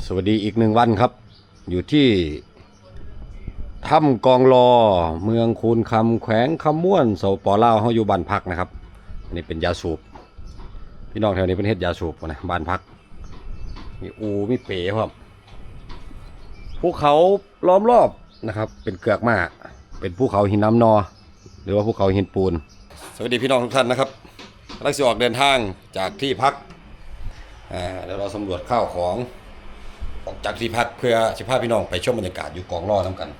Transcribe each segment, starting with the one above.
สวัสดีอีกหนึ่งวันครับ อยู่ที่ถ้ำกองรอเมืองคูนคำแขวงคำม่วนสปอลาวเขาอยู่บ้านพักนะครับ อันนี้เป็นยาสูบ พี่น้องแถวนี้เป็นเฮ็ดยาสูบนะบ้านพัก มีอูมีเป๋ครับภูเขาล้อมรอบนะครับ เป็นเกือกมากเป็นภูเขาหินน้ำนอ หรือว่าภูเขาหินปูน สวัสดีพี่น้องทุกท่านนะครับกำลังจะออกเดินทางจากที่พักเดี๋ยวเราสำรวจข้าวของ ออกจากที่พักเพื่อสิพาพี่น้องไปชมบรรยากาศอยู่กองล่อน้ำกัน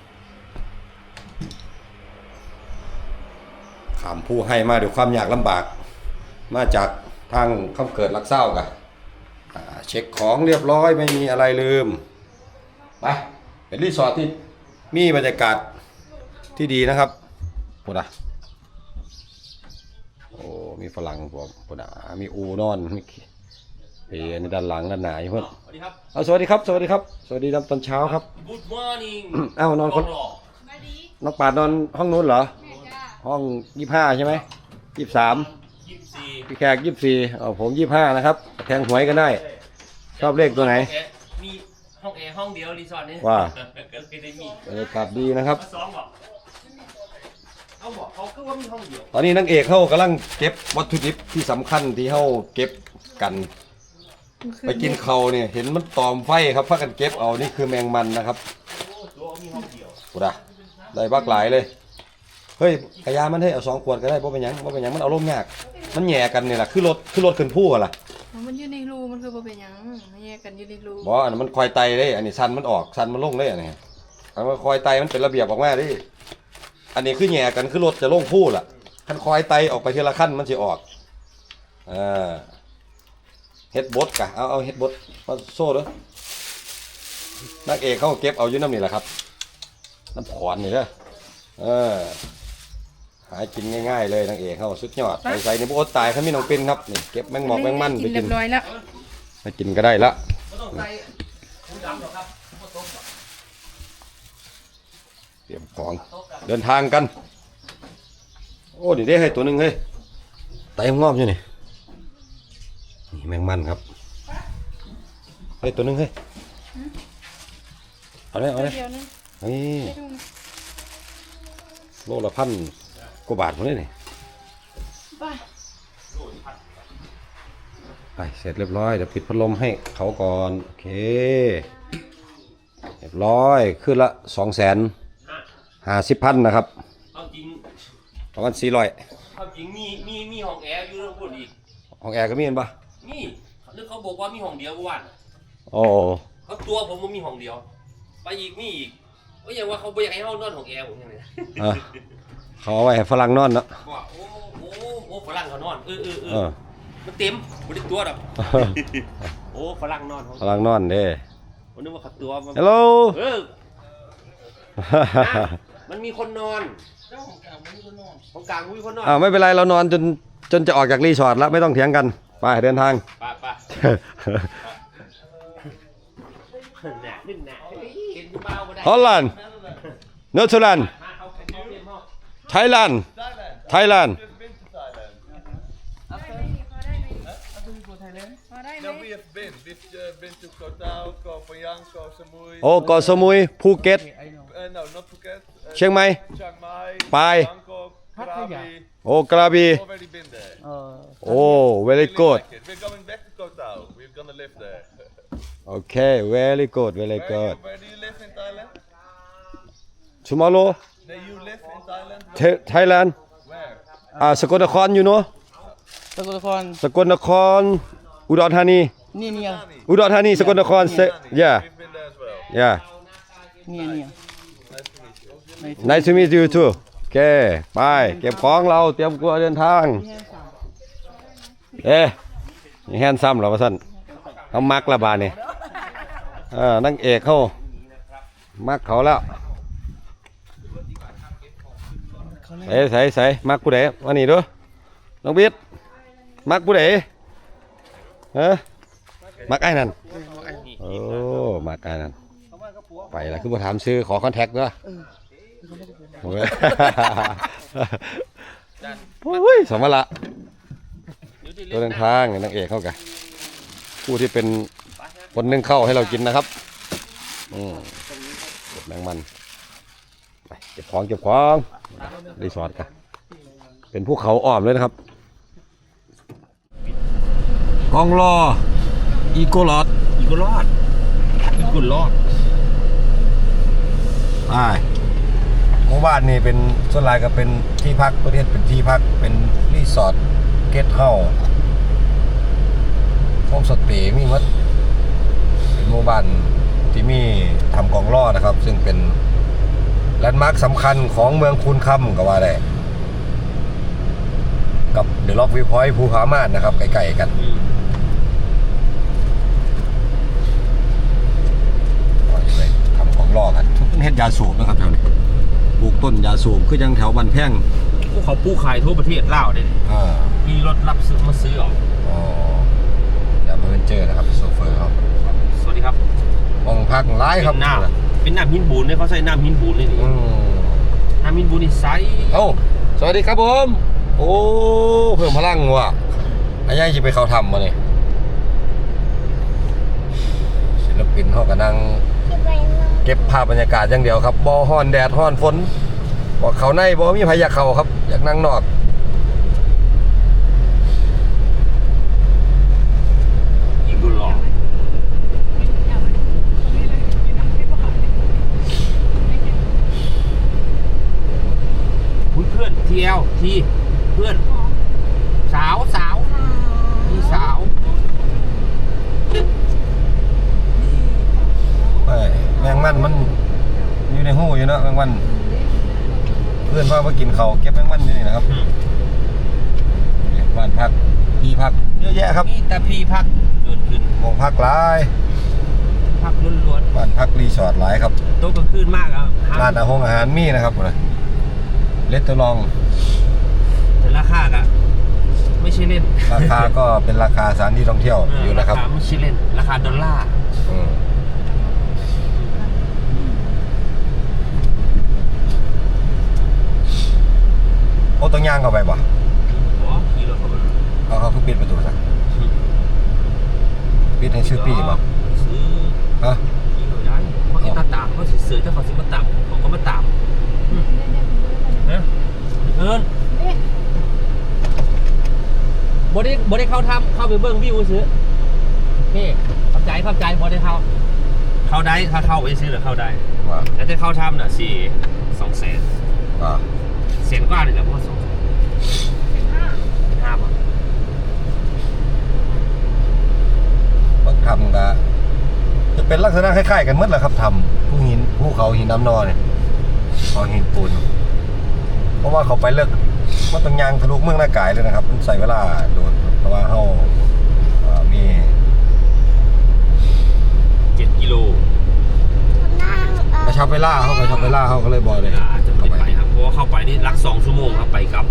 ขามผู้ให้มาด้วยความยากลำบาก มาจากทางคำเกิดลักเศร้ากะอ่าเช็คของเรียบร้อยไม่มีอะไรลืมไปเป็นรีสอร์ทที่มีบรรยากาศที่ดีนะครับพูดอะโอ้มีฝรั่งผมพูดอะมีอูนอนมี เปในด้านหลังด้านหน้าอยู่เพื่อนสวัสดีครับ เอาสวัสดีครับ สวัสดีครับ สวัสดีตอนเช้าครับ Good morning เอ้านอนคน หล่อมาดีน้องปาดนอนห้องนู้นเหรอ แม่จ้าห้องยี่ห้าใช่ไหมยี่สามยี่สิบสี่พี่แขกยี่สี่เอาผมยี่ห้านะครับ แทงหวยกันได้ ชอบเลขตัวไหน มีห้องแอร์ห้องเดียวรีสอร์ทนี้ว่า ก็เลยได้มีบรรยากาศดีนะครับมาซ้อมบอกเอาบอกเขาคือว่ามีห้องเดียวตอนนี้นางเอกเขากำลังเก็บวัตถุดิบที่สำคัญที่เขาเก็บกัน ไปกินเขาวเนี่ยเห็นมันตอมไฟครับพักกันเก็บเอานี่คือแมงมันนะครับตัวมีห้องเดียวกูดะได้บักหลายเลย เฮ้ยกระยามันให้เอาสองขวดก็ได้เพราะเป็นหยังเพราะเป็นหยังมันเอาลมยาก มันแหย่กันเนี่ยแหละคือรถคือรถขึ้นผู้อะล่ะมันอยู่ในรูมันคือบ่เป็นหยังมันแยกกันอยู่ในรูบออันนั้นมันคอยไตเลยอันนี้สันมันออกสันมันลงเลยอันนี้อันมันคอยไตมันเป็นระเบียบออกมาดิอันนี้คือแหย่กันคือรถจะลงผู้ล่ะคันคอยไตออกไปทีละขั้นมันจะออกอ่า เฮ็ดบดกะเอาเอาเฮ็ดบดมาโซ่เด้อนักเอกเขาก็เก็บเอาอยู่น้ำนี่แหละครับ น้ำขอนนี่เด้อเออหากินง่ายๆเลยนางเอกเขาสุดยอดไปใส่ในพวกตายเขามีน้องเป็นครับนี่เก็บแมงหมอกแมงมันไปกินเรีกิยนบร้อยแล้วไปกินก็ได้ละไม่ต้องใส่ถุงดำหรอกครับไม่ต้องหรอกเตรียมของเดินทางกัน โอ้นี่ได้ให้ตัวหนึ่งเฮ้ยไตงอมอยู่นี่ นี่แมงมันครับเฮ้ยตัวหนึ่งเฮ้ยเอาเลยเอาเลยเดียวนึงนี่ไม่ดูนะโลละพันกว่าบาทหมดเลยนี่ไปไปเสร็จเรียบร้อยเดี๋ยวปิดพัดลมให้เขาก่อนโอเคเรียบร้อยขึ้นละสองแสนห้าสิบพันนะครับเอาจริงประมาณสี่ร้อยเอาจริงมีมีมีห้องแอร์อยู่เรื่องพูดอีกห้องแอร์ก็มีเห็นปะ นี่นึกเขาบอกว่ามีห้องเดียวเมื่อวานโอ้เขาตัวผมมันมีห้องเดียว ไปอีกมีอีกก็ยังว่าเขาไม่อยากให้เขานอนห้องแอร์ผมยังไงอะเขาเอาไว้ให้ฝรั่งนอนเนาะว่าโอ้โหโอ้ฝรั่งเขานอนเออเออเอเอออมันเต็มบริตัวดอกโอ้ฝรั่งนอนเขาฝรั่งนอนเด้ผมนึกว่าเขาตัวมันฮัลโหล เออ มันมีคนนอนของกลางไม่มีคนนอนของกลางไม่มีคนนอนอ้าวไม่เป็นไรเรานอนจนจนจะออกจากรีสอร์ทแล้วไม่ต้องเถียงกัน ไปเดินทางป่ะป่ะหนาดึงหนาเห็นเบาก็ได้ฮอลแลนด์เนเธอร์แลนด์มาเขาเขาเตรียมห้องไทยแลนด์ไทยแลนด์ พอได้ไหม No, we have been. We've uh, been to Koh Tao, Koh Phangan, Koh Samui. โอ้เกาะสมุยภูเก็ต Uh, no, not Phuket. Uh, เชียงใหม่ Chiang Mai, Pai. Bangkok, Krabi. โอ้กระบี่ Already been there. โอ้ very Really good like it. We're coming back to Koh Tao. We're gonna live there. โอเค very good very where, good you, where do you live in Thailand? tomorrow Do you live in Thailand? Thailand Where? อ่าสกลนครอยู่เนาะสกลนครสกลนคร อุดรธานี เนี่ยเนี่ย Nani. อุดรธานีสกลนครเซ Nani. yeah We've been there as well. yeah เนี่ยเนี่ย Nice to meet you. nice to meet you too โอ เค ไป เก็บของเราเตรียมตัวเดินทาง เอ๊ะนี่แฮนซัมเหรอวะท่านเขามักละบาดนี่เออนังเอกเขามักเขาแล้วใส่ใส่ใส่มักผู้ใดวันนี้ดูน้องบิ๊ดมักผู้ใดเออมักไอ้นั่นโอ้มักไอ้นั่นไปละคือบ่ถามซื้อขอคอนแทคด้วย โอ้ยโอ้ยสมละตัวเดินทางเนี่ยนางเอกเขากะผู้ที่เป็นคนหนึ่งเข้าวให้เรากินนะครับอืมเก็บแมงมันไปเก็บของเก็บของรีสอร์ทกันเป็นภูเขาอ้อมเลยนะครับกองรออีโกลอดอีกก็รอดอีกก็รอดใช่ห มู่บ้านนี่เป็นส่วนหลายก็เป็นที่พักประเทศเป็นที่พักเป็นรีสอร์ทเกสต์เฮาส์โฮมสเตย์มีหมดเป็นหมู่บ้านที่มีทำกองล่อนะครับ ซึ่งเป็นแลนด์มาร์คสำคัญของเมืองคูนคำก็ว่าได้กับเดอะล็อกวิวพอยต์ภูผาม่านนะครับใกล้ๆกันทำของล่อกันเป็นเฮ็ดยาสูบนะครับแถวนี้ ปลูกต้นยาสูบคือยังแถวบันแพงพวกเขาปูขายทั่วประเทศลาวเด้อ่ามีรถรับซื้อมาซื้อออกอ๋ออย่าเพิ่งเจอนะครับโซเฟอร์เขาสวัสดีครับห้องพักหลายครับเป็นน้ำเป็นน้ำหินบูนเนี่ยเขาใส่น้ำหินบูนเลยนี่อืมน้ำหินบูนนี่ใสเอ้าสวัสดีครับผมโอ้เพิ่มพลังว่ะอายายจะไปเขาทำมาเนี่ยศิลปินเขาก็นั่ง เก็บภาพบรรยากาศอย่างเดียวครับบ่ฮ้อนแดดฮ้อนฝนบอกเขาในบ่มีพยากเขาครับ อยากนั่งนอกอีกก็รอดอุ๊ยเพื่อนทีเอลทีเพื่อน สาวสาวพี่สาวเอ้ย แมงมันมันอยู่ในหูอยู่เนาะแมงมัน เพื่อนว่ามากินเขาวเก็บแมงมันอยู่นี่นะครับอืมบ้านพักที่พักเยอะแยะครับนี่แต่พี่พักเกิดขึ้นหงพักหลายพักล้วนบ้านพักรีสอร์ทหลายครับๆโต๊ะกลางคืนมากอะร้านอาหารอาหารมีนะครับนะเลสเตอรอง แต่ราคาอะไม่ใช่เล่นราคาก็เป็นราคาสถานที่ท่องเที่ยวอยู่นะครับาาไม่ใช่เล่น ราคาดอลลาร์อืม อ้ต้องย่างเข้าไปบ่อ๋อขี่รถเข้าไปเขาเขาคือปิดประตูซะปิดให้ชื่อปี้บ่ซื้อฮะขี่รถได้เพราะไอ้ตาตามเขาสิซื้อถ้าเขาซื้อมาตามเขาก็มาตามฮะเอิญบได้บได้เข้าทำเข้าไปเบิ้งวิวซื้อเฮ้เข้าใจเข้าใจบได้เข้าเข้าได้ถ้าเข้าไปซื้อหรือเข้าได้ว่าแต่ถ้าเข้าทำน่ะสี่สองแสนว่าเสียนกว่าเลยแหละเพราะว่าสองแสนห้าบาทต้องทำก็จะเป็นลักษณะคล้ายๆกันหมดแหละครับทำภูหินภูเขาหินน้ำนอเนี่ยเขาหินปูนเพราะว่าเขาไปเลิกมันต้องยางทะลุเมืองหน้ากายเลยนะครับ มันใส่เวลาโดนเพราะว่าเขาเอ่อมีเจ็ดกิโล กระชับเวลาเขากระชับเวลาเขาก็เลยบอกเลยอาจจะไม่ได้ไปครับ เพราะว่าเข้าไปนี่รักสองชั่วโมงครับไปกลับ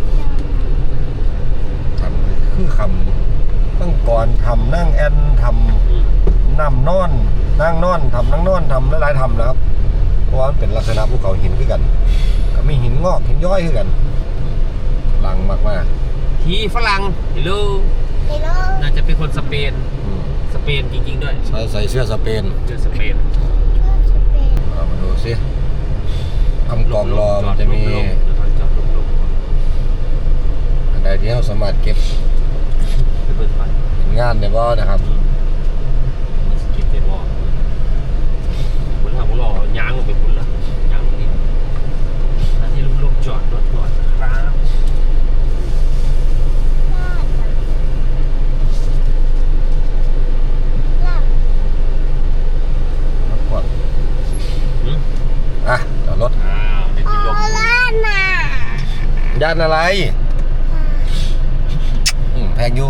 ทำคือคำตั้งก่อนทำนั่งแอนทอืมำนั่นอน นั่งนอนทำนั่งนอนทำหลายๆทำนะครับ เพราะว่ามันเป็นลักษณะภูเขาหินคือกัน ก็มีหินงอกหินย้อยคือกันหลังมากทีฝรั่งเฮลโลน่าจะเป็นคนสเปนๆอืมสเปนจริงๆด้วยใส่ใส่เสื้อสเปนเจอสเปนเอามาดูสิ ทำกล่องรอมันจะมีลงๆเดี๋ยวก่อนจอดลงอันใดที่เราสามารถเก็บๆไปเบิ่งก่านในบ่นะครับมันสกิปได้บ่บนทางบนหล่อยางลงไปคุณละย่างนี่อันนี้ลงๆจอดรถก่อนนะครับ รถกด อืม อะจอดรถ อ้าวเดี๋ยวจะลง ย่านอะไรอืมแพงอยู่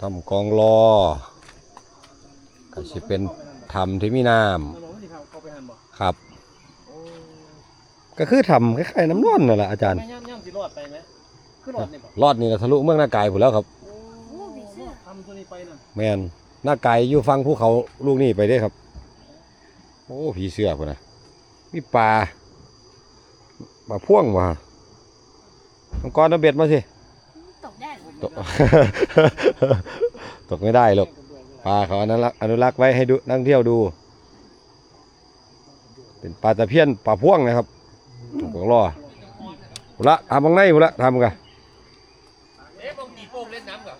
ทำกองรอก็สิเป็นทำที่มีน้ำครับ ก็คือทำคล้ายๆน้ำนอนนั่นแหละอาจารย์แม่ย่ำย่ำสิรอดไปไหมคือรอดนี่บ่รอดนี่ก็ทะลุเมืองหน้ากายผุนแล้วครับทำตัวนี้ไปนั่นแมนหน้ากายอยู่ฟังภูเขาลูกนี่ไปได้ครับ โอ้ผีเสื้อพุ่นนะมีปลา ปลาพ่วงว่ะมังกรเอาเบ็ดมาสิ ตกได้ตกตตกไม่ได้หรอกปลาเขาอนุรักษ์อนุรักษ์ไว้ให้ดูนักท่องเที่ยวดู เป็นปลาตะเพียนปลาพ่วงนะครับของรอหมดละทำบางในหมดละทำกันเอ๊ะบางตีโป้งเล่นน้ำกับ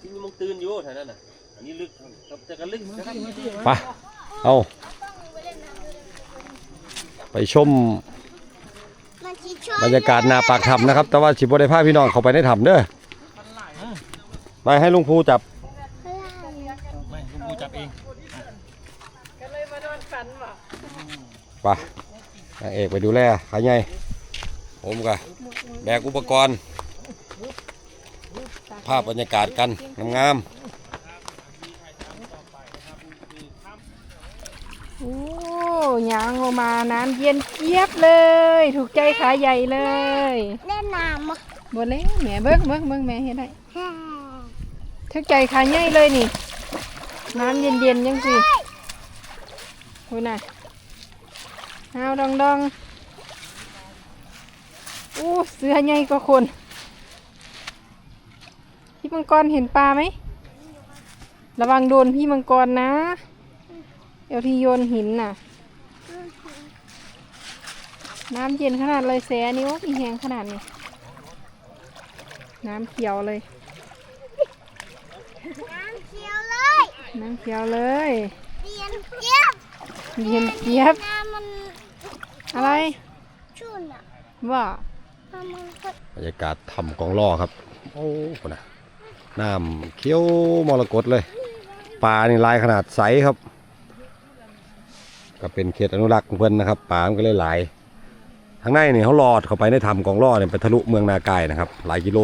ที่มันตื่นอยู่แถวนั้นน่ะอันนี้ลึกแต่ก็ลึกเหมือนกันไปเอา ไปชมบรรยากาศหนาปากถ้ำนะครับ แต่ว่าสิบได้พาพี่น้องเขาไปในถ้ำเด้อไปให้ลุงภูจับไม่คุณครูจับเองก็เลยมานอนฝันว่ะไปนางเอกไปดูแลขายใหญ่ผมก็แบกอุปกรณ์ ภาพบรรยากาศกันงามโอ้ ยางลงมาน้ำเย็นเจี๊ยบเลย ถูกใจขาใหญ่เลยเล่นน้ำอะบนเลยแหม่เบิ้งเบิ้งเบิ้งแหม่เห็นได้ถูกใจขาใหญ่เลยนี่ น้ำเย็นๆยังสิคุณน่ะเอาดองดองๆอู้เสือใหญ่กว่าคนพี่มังกรเห็นปลาไหมระวังโดนพี่มังกรนะ เดี๋ยวที่โยนหินน่ะ น้ำเย็นขนาดเลยแสนิ้วมีแหงขนาดนี้ น้ำเขียวเลย น้ำเขียวเลย น้ำเขียวเลยเตียนเจี๊ยบเย็นเจี๊ยบ น้ำมันอะไร ชุ่นอะว่าน้ำมันก็ๆบรรยากาศถ้ำกองล่อครับ โอ้โหนะน้ำเขียวมรกตเลย ปลานี่ลายขนาดใสครับ ก็เป็นเขตอนุรักษ์ของเพิ่นนะครับ ปลามันก็เลยหลาย ทางในนี่เขาลอดเข้าไปในถ้ำกองล่อเนี่ยไปทะลุเมืองนากายนะครับ หลายกิโล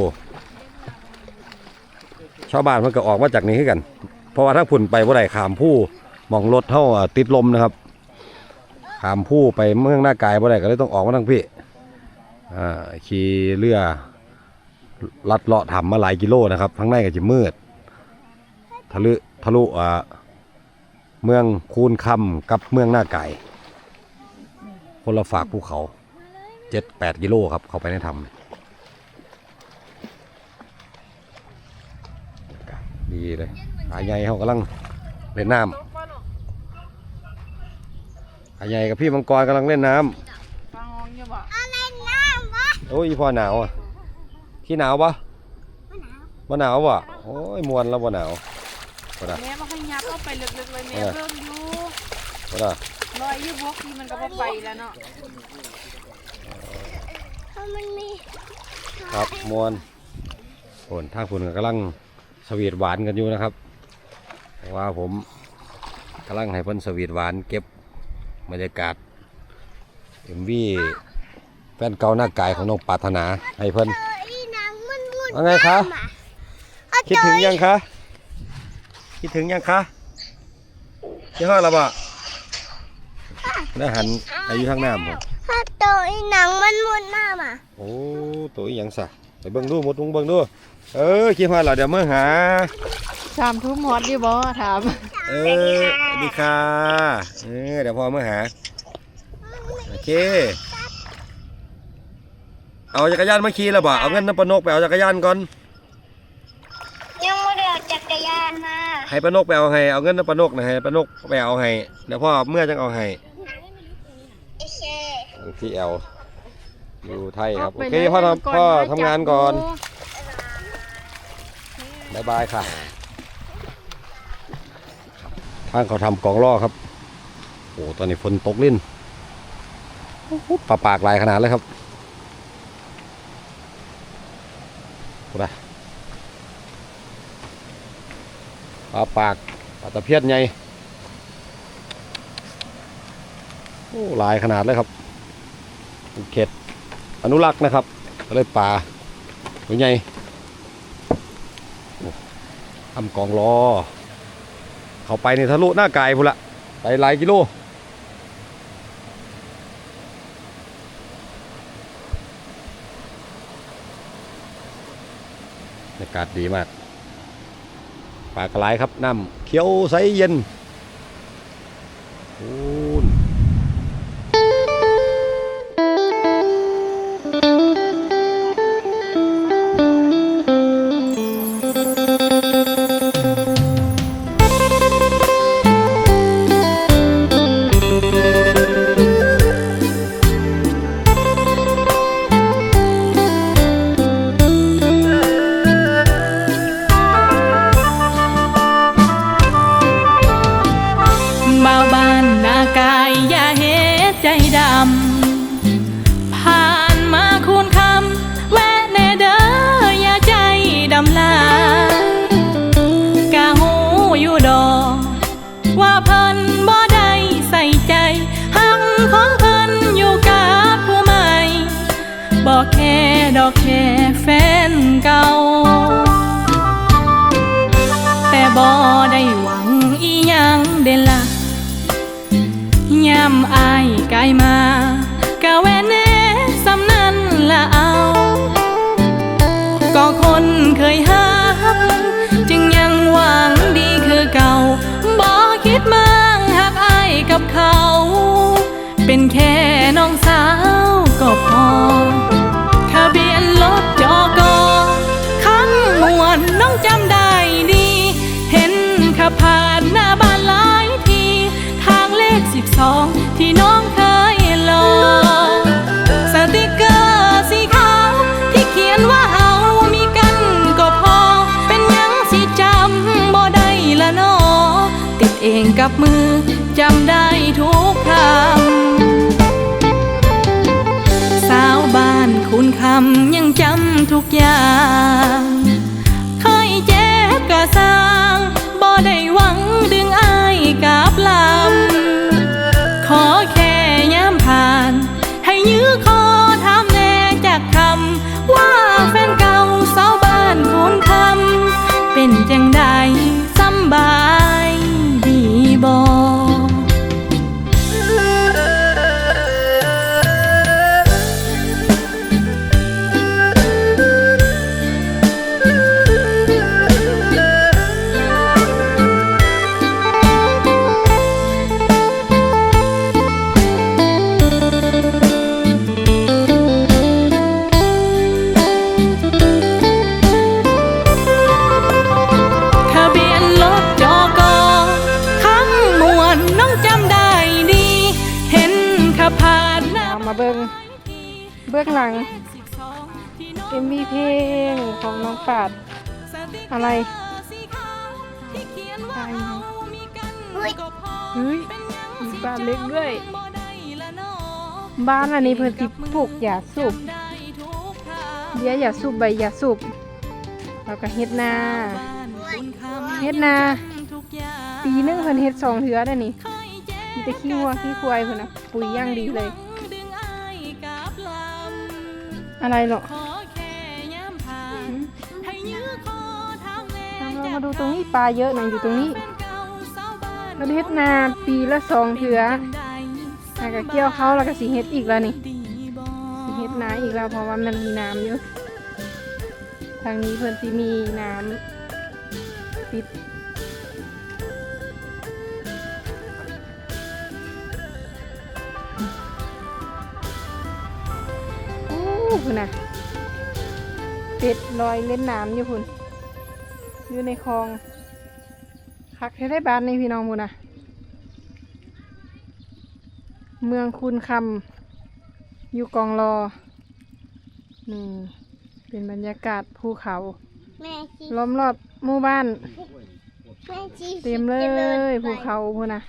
ชาวบ้านเพิ่นก็ออกมาจากนี้คือกัน เพราะว่าถ้าผุ่นไปบ่ได้ขามผู้มองรถเท่าติดลมนะครับ ขามผู้ไปเมืองนากายบ่ได้ก็เลยต้องออกมาทางพี่ขี่เรือลัดเลาะถ้ำมาหลายกิโลนะครับข้างในก็จะมืดทะลุทะลุอ่าเมืองคูนคำกับเมืองหน้าไก่คนละฝากภูเขา เจ็ดแปดกิโลครับ เข้าไปในถ้ำเนี่ยดีเลยหาใหญ่เขากำลังเล่นน้ำหาใหญ่กับพี่มังกรกำลังเล่นน้ฟังงอยู่บ่อะไรน้ำวะำโอ้ยอีพ่อหนาวอะที่หนาวปะบ่หนาวปะโอ้ยมวนแล้วบ่หนาวบ่ได้แม่มาขยับเข้าไปลึกๆเลยแม่เออเบิ่งอยู่บ่ได้รอยอยืบวกที่มันก็บ่ไปแล้วเนาะเพราะ มันมีครับมวนโอนทางคุณกำลังสวีทหวานกันอยู่นะครับเพราะว่าผมกำลังให้เพิ่นสวีทหวานเก็บบรรยากาศเอ็มวีแฟนเก่าหน้ากายของน้องปรารถนาให้เพิ่นเอออีหนังมันวุ่นว่าไงคะน้ำอเอาคิดถึงยังคะ คิดถึงยังคะยี่ห้ออะไรบ่แล้วหันอายุทางหน้าผมถ้า ตัวอีหนังมันวุ่นน้ำอะโอ้ตัวอีหยังสะไปเบิ่งดูหมดลงเบิ่งดู เออคิดว่าเราเดี๋ยวมื่อหา สามทุ่มฮอตอยู่บ่ถาม เออสวัสดีค่ะเออเดี๋ยวพอมื่อหา โอเค เอาจักรยานมาขี่แล้วบ่เอาเงินน้ำปนกไปเอาจักรยานก่อน ยังไม่ได้เอาจักรยานมาให้ปนกไปเอาให้ เอาเงินน้ำปนกนะให้ปนกไปเอาให้ เดี๋ยวพ่อเมื่อจังเอาให้โอเค พี่แอลอยู่ไทยครับ โอไปเคลยพ่อมังกรทำพ่อมทำงานก่อนจับายบายค่ะ ทางเขาทำกองล่อครับ โอ้ตอนนี้ฝนตกลิ้นปลาปากลายขนาดเลยครับดูนะปลาปากปลาตะเพียนใหญ่โอ้ลายขนาดเลยครับ เป็นเขตอนุรักษ์นะครับก็เลยปลาตัวใหญ่ทำกองล้อ เขาไปในทะลุหน้ากายพุ่นละไปหลายกิโลบรรยากาศดีมากปลากระไรครับน้ำเขียวใสเย็นำ เอามาเบิ่งเบื้องหลัง MV เพลงของน้องปาด อะไรตายไหมเฮ้ยเฮ้ยมีบ้านเล็กด้วย บ้านอันนี้เพิ่นสิปลูกยาสูบเบี้ยยาสูบใบยาสูบแล้วก็เฮ็ดนาเฮ็ดนาปีหนึงเพิ่นเฮ็ดสองเทื่อได้นี่มีแต่ขี้วัวขี้ควายเพิ่นน่ะปุ๋ยอย่างดีเลย อะไรเหรอหืมเรามาดูตรงนี้ปลาเยอะหน่อยอยู่ตรงนี้เพิ่นเฮ็ดนาปีละสองเทื่อแล้วก็เกี่ยวเขาแล้วก็สิเฮ็ดอีกแล้วนี่สิเฮ็ดนาอีกแล้วเพราะว่ามันมีน้ำอยู่ทางนี้เพิ่นสิมีน้ำปิด คุณน่ะเป็ดลอยเล่นน้ำอยู่คุณอยู่ในคลองคักให้ได้บ้านในพี่น้องคุณน่ะเมืองคุณคำอยู่กองรอนี่เป็นบรรยากาศภูเขาแม่ชีล้อมรอบหมู่บ้านแม่ชีเต็มเลจะดินยไปภูเขาพูนนะ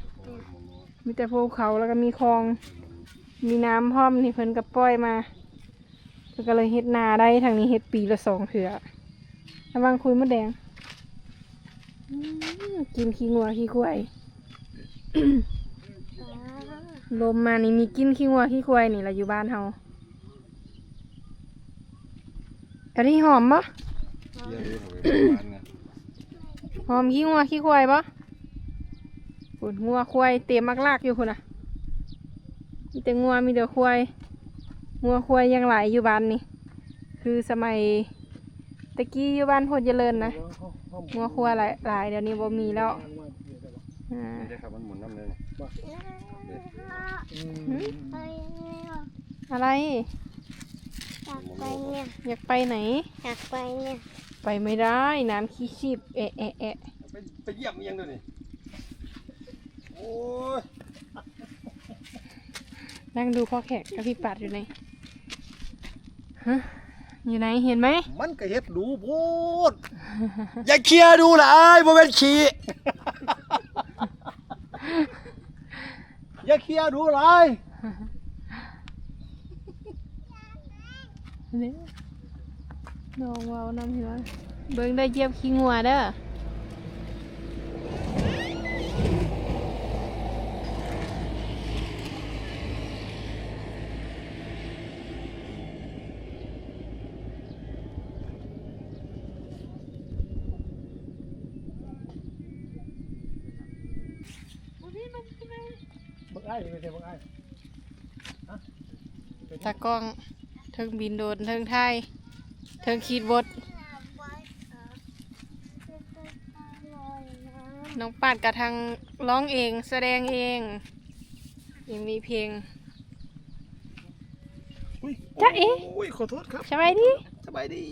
มีแต่ภูเขาแล้วก็มีคลอง มีน้ำพร้อมนี่เพิ่นก็ปล่อยมา เพิ่นก็เลยเฮ็ดนาได้ทางนี้เฮ็ดปีละสองเถื่อระวังคุยมดแดง กินขี้งัวขี้ควายลมมานี่มีกินขี้งัวขี้ควายนี่แหละอยู่บ้านเฮาอันนี้หอมปะหอมขี้งัวขี้ควายปะปุ่นงัวควายเต็มมากลากอยู่คุณน่ะมีแต่งัวมีแต่ควาย งัวควายยังหลายอยู่บ้านนี่ คือสมัยตะกี้อยู่บ้านโพดเจริญนะงัวควายหลายหลายเดี๋ยวนี้บ่มีแล้วอ่าได้ครับมันหมุนน้ำเลยหืมไปเนี่ยอะไร อยากไปเนี่ยอยากไปไหน อยากไปเนี่ย ไปไม่ได้น้ำขี้ชีพเอะเอะเอะไปไปเยี่ยมยังด้วยนี่โอ้ยนั่งดูพ่อแขกกับพี่ปัดอยู่ไหนฮะ อยู่ไหนเห็นไหม มันก็เฮ็ดดูโพดอย่าเคลียร์ดูหลายบ่เป็นขี้ อย่าเคลียร์ดูหลายเนี่ยน้องเวาวน้ำเหือเบิ่งได้เหยียบขี้งัวเด้อตา กล้องเทิงบินโดนเทิงไทยเทิงขีดบดน้องปาดกับทางร้องเองแสดงเองยังมีเพลงจ๊ะเอ๊ะโอ้ยขอโทษครับสบายดีสบายดี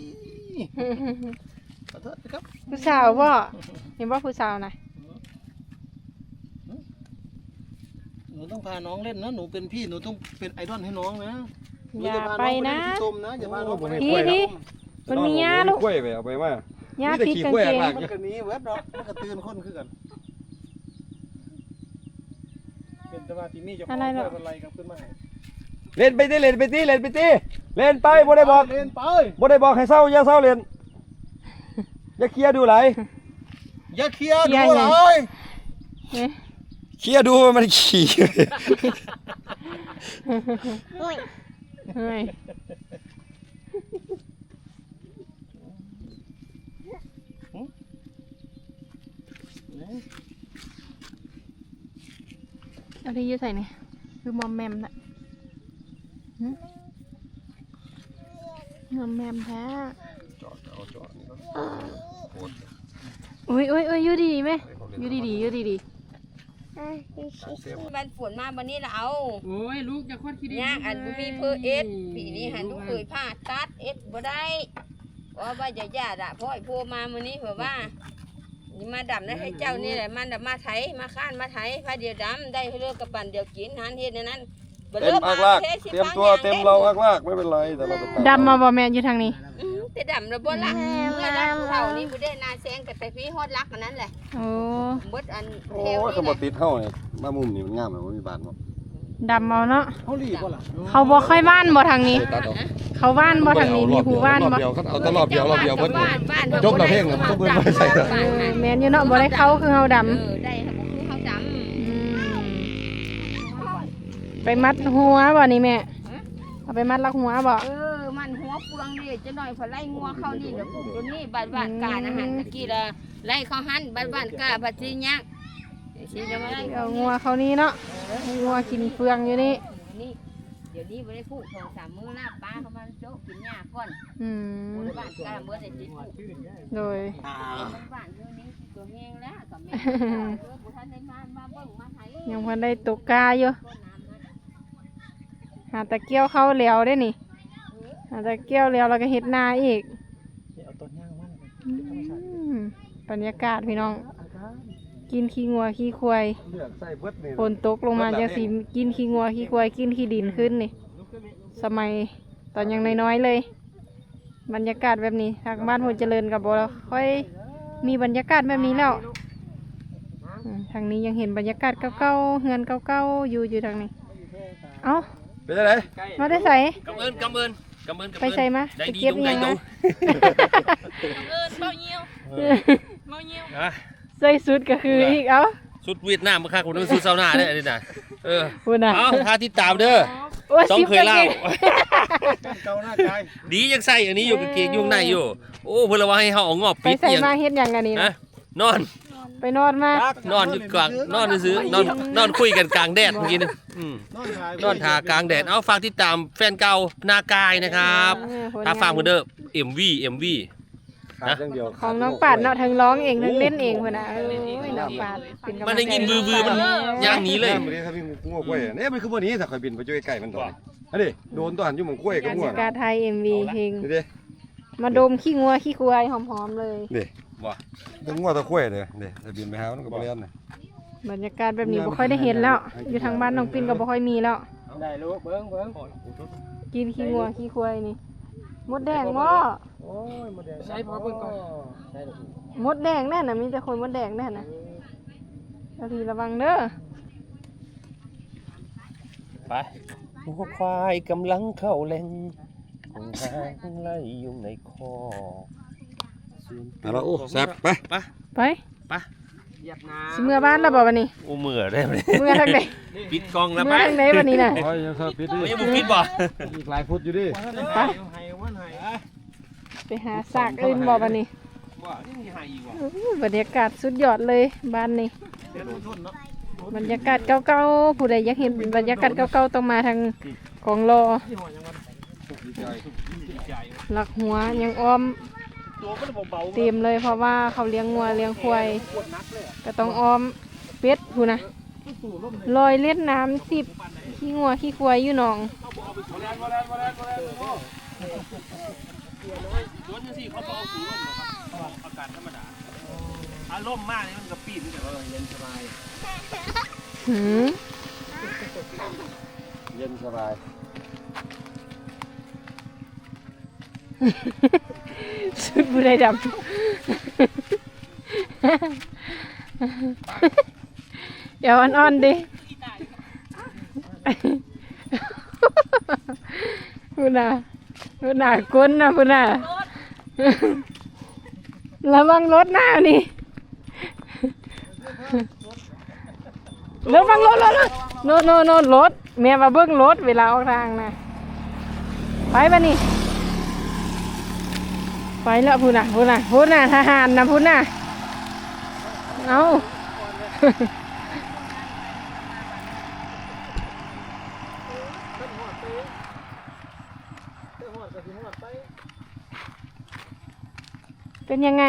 ขอโทษนะครับผู้สาวบ่เห็นว่าผู้สาวนะหนูต้องพาน้องเล่นนะหนูเป็นพี่หนูต้องเป็นไอดอลให้น้องนะหนู อย่าจะพาไปน้องนะเล่ที่ชมนะอย่าพาน้องไปพี่พี่มันมีหญ้าลูกกล้วยไปเอาไปมาหญ้ามีแต่พิษขี้กางกล้วยเกงหลักมันก็หนี้เว็บดอกมันก็ตื่นคนคือกันเป็นแต่ว่าที่มีเจ้าของอะไรหรอเป็นไรกับขึ้นมาให้เล่นไปติเล่นไปติเล่นไปติเล่นไปบ่ได้บอกเล่นไปบ่ได้บอกให้เศร้าอย่าเศร้าเล่นอย่าเคลียร์ดูไหลายอย่าเคลียร์เคลีดูยร์เลยังยเอ๊ะเคลียร์ดูว่ามันขี่ เฮ้ยเอาที่ยืดใส่นี่คือมอมแมมน่ะหึมอมแมมแท้อุ้ยอุ้ยอุ้ยอยู่ดีๆไหมอยู่ดีๆอยู่ดี มันฝนมาวันนี้เราเอาๆโอ้ยลูกจะคดคิดยากอันบ่มีเพอเอ็ดปีนี้หันลูกเคยผ่าตัดเอ็ดบ่ได้เพราะว่าจะญาติอะพ่อไอ้พวมามื้อนี้เผื่อว่านี่มาดำนะให้เจ้านี่แหละมันดำมาไถมาค้านมาไถพาเดียวดำได้เลือกกับปั่นเดียวกินหันเฮ็ดในนั้นบ่เต็มมอักลากทสิเตรียมฟังตัวอย่างเต็มด้เราอักลากไม่เป็นไรแต่เราไปตัดำมาบ่แม่นอยู่ทางนี้ อื้อแต่ดำแล้วบ่ละเมื่อรักเท่านี้บ่ได้นาแซงกับแต่พี่ฮอดรักอันนั้นแหละโอ้หมดอันโอ้เทวยเขานี่บ่แหละติดเฮาเนี่ยมามุมนี่มันงามเลยบ่มีบานบ่ดำเอาเนาะเขาหลีบ่ล่ะเขาบ่ค่อยว่านบ่ทางนี้ตัดเอาเขาว่านบ่ทางนี้มีผู้ว่านรอบบ่เดียวเขาเอาแตรอบเดียวรอบเดียวเบิดบ้านบ้านจบแล้วเพลงน่ะต้องเบิ่งมาใส่เออแม่นอยู่เนาะบ่ได้เข้าคือเฮาดำเออได้ค่ะบ่คือเขาดำอืมไปมัดหัวบ่นี่แม่เอาไปมัดลักหัวบ่เออมันหัว เปลืองนี่จะหน่อยพอไล่งัวเข้านี่เดี๋ยวปุ๊บตัวนี้บ้านบ้านกาอาหารตะกี้ละไล่เข้าหันบ้านบ้านกาบัดทีเนี้ยสิจะมาไล่เอางัวเขานี้เนาะงัวกินเฟืองอยู่นี่นี่เดี๋ยวนี้บ่ได้พูดสองสามมื้อละป้าเขามาโจ๊กกินหญ้าก่อนอืมบ้านบ้านกาเมื่อแต่จิตพูดโดยบ้านเรื่องนี้ตัวแงงแล้วกับแม่เออบ่ทันได้มามาเบิ่งมาไถยังพันได้ตกกาอยู่หาตะเกียวเข้าแล้วได้นี่ หาตะเกียวแล้วแล้วก็เฮ็ดนาอีกเอาต้นย่างมันอืมบรรยากาศพี่น้องกินขี้งัวขี้ควายเลือกใส่เบิดนี่ฝนตกลงมาจังสิกินขี้งัวขี้ควายกินขี้ดินขึ้นนี่ สมัยตอนยังน้อยๆเลย บรรยากาศแบบนี้ทางบ้านหัวเจริญกับบ่ค่อยมีบรรยากาศแบบนี้แล้วอืมทางนี้ยังเห็นบรรยากาศเก่าๆเฮือนเก่าๆอยู่อยู่ทางนี้ เอ้าเป็นจังได๋มาได้ใส่กำเอินกำเอิน กำเอินกำไปเอินใส่มาได้ไปดีเก็บตรงอิหใจยังตรมางเอินเบาเงียวเบาเงียวนะใส่สุดก็คืออีกเอ้า สุดเวียดนามมาค่ะคุณต้องสุดเซาหน้าเด้อนี่น่ะเออพูดนะเอาพาที่ตามเด้อโอ้ยสองสิบเคยเล่ากงเกาหน้าใจดียังใส่อันนี้อยู่กางเกงอยุ่ข้างในอยู่ โอ้เพิ่นละว่าให้เฮาเอางอบไปปิดใส่เนี่ยมาเฮ็ดหยังกันนี่ฮะนะนอน ไปนอนมานอนอยู่กลางนอนซื้อๆนอนนอนคุยกันกลางแดดเมื่อกี้นี่อืมนอนทายนอนทากลางแดดเอาฝากติดตามแฟนเก่านากายนะครับเออผลงนถ้าฟังเหมือนเดิม MV MV ขาดอย่างเดียวของน้องปาดเนาะทั้งร้องเองทั้งเล่นเองพุ่นน่ะเอ้ยน้องปาดเป็นกำลังใจมันได้ยินบือบือมัน ย่างหนี้เลยบ่ได้ถ้ามีงูกล้วยอะเนี่ยมันคือบ่หนี้ถ้าข่อยบินไปอยู่ใกล้ๆมันตอนนี้อันนี้โดนตัวหันอยู่หม่องกล้วยกับบรรงัวยากาศไทย MV เพลงนี่เด้มาดมขี้งัวขี้ควายหอมๆเลย นี่ บ่เป็นงัวตะกล้วยเด้อนี่ถ้าบินไปหามันก็บ่เรียนน่ะบรรยากาศแบบนี้บ่ค่อยได้เห็นแล้ว อยู่ทางบ้านน้องปิ่นก็บ่ค่อยมีแล้ว ได้ลูกเบิ้งเบิ้งกินขี้งัวขี้ควายนี่ มดแดงบ่โอ้ยมาแดงใช้พอเบิ้งก่อนใช่ลูกมดแดงแน่น่ะมีแต่คนมดแดงแน่น่ะเอาทีระวังเด้อไปหัวควายกำลังเข้าแหล่งคงหางไล่ยุงในคอ เอาละโอ้แซ่บไปไปไปไปเหยียบน้สิเมื่อบ้านแล้วบ่วันนี้โอ้เมื่อได้ไหมเมื่อทางไหนปิดกล้องแล้วเมื่ไปอทางไหนวันนี้น่ะ โอ้ยยังซะปิดดิโอ้ยบุกปิดบ่ อีกหลายฟุตอยู่ดิไปให้วันให้ไปหาซากอื่นบ่วันนี้บ่นี่มีหาอีกบ่อู้บรรยากาศสุดยอดเลยบ้านนี้ เดี๋ยวทนเนาะบรรยากาศเก่าๆผู้ใดอยากเห็นบรรยากาศเก่าๆต้องมาทางของรอ ที่หัวยังวันหลักหัวยังอ้อมตัวก็จะ เบาเต็มเลยเพราะว่าเขาเลี้ยงงัวเลี้ยงควายปวดนักเลยอะก็ต้องอ้อมเป็ดผู้นะลอยเล่นน้ำสิบขี้งัวขี้ควายอยู่หนองสวนจังซี่เขาบ่เอาสูงลงหรอกครับล่มมากเลยมันกระปีนแต่ว่าเย็นสบายหืมเย็นสบาย สุดบุได้ดำเดี๋ยวอ่อนๆดิพูดน่ะพูดน่ะก้นนะพูดน่ะระวังรถหน้านี่ระวังรถรถรถโน่นโน่นโน่นรถแม่มาเบิ้งรถเวลาออกทางนะไปปะนี่ ไปแล้วพูดน่ะพูดน่ะพูดน่ะทหารนะพูดน่ะเอาเป็นยังไง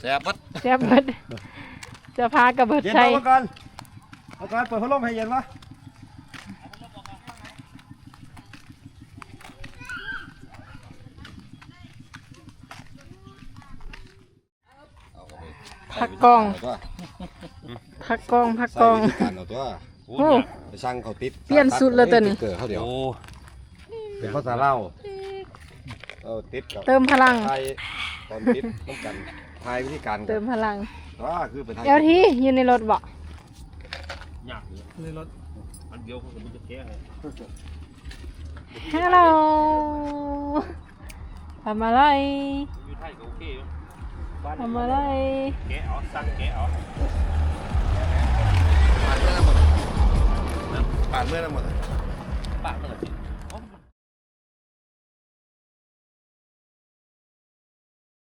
แซ่บปัดเสียเบิดจะพากระเบิดเย็นใส่ มาก่อนเอาก่อนเปิดพัดลมให้เย็นวะ พักกองพักกองพักกองใส่วิธีการเอาตัวโอ้ไปช่างเขาติดเปลี่ยนสูตรเลยตัวนี้ เกิดเขาเดี๋ยวโอ้เป็นภาษาเล่าวเอาติดกับเติมพลัง ไทยตอนติดต้องกันไทยวิธีการเติมพลังว่าคือเป็นไทยเอลทีอยู่ในรถบ่ยากเลยในรถมันเดียวเขาก็มันจะแก้ให้ฮัลโหลทำอะไรอยู่ไทยก็โอเคอยู่บ้าน ทำอะไรแกะเอสั่งแกะเอปาดเมื่อนั้นหมดปาดเมื่อนั้นหมดปาดเมื่อไร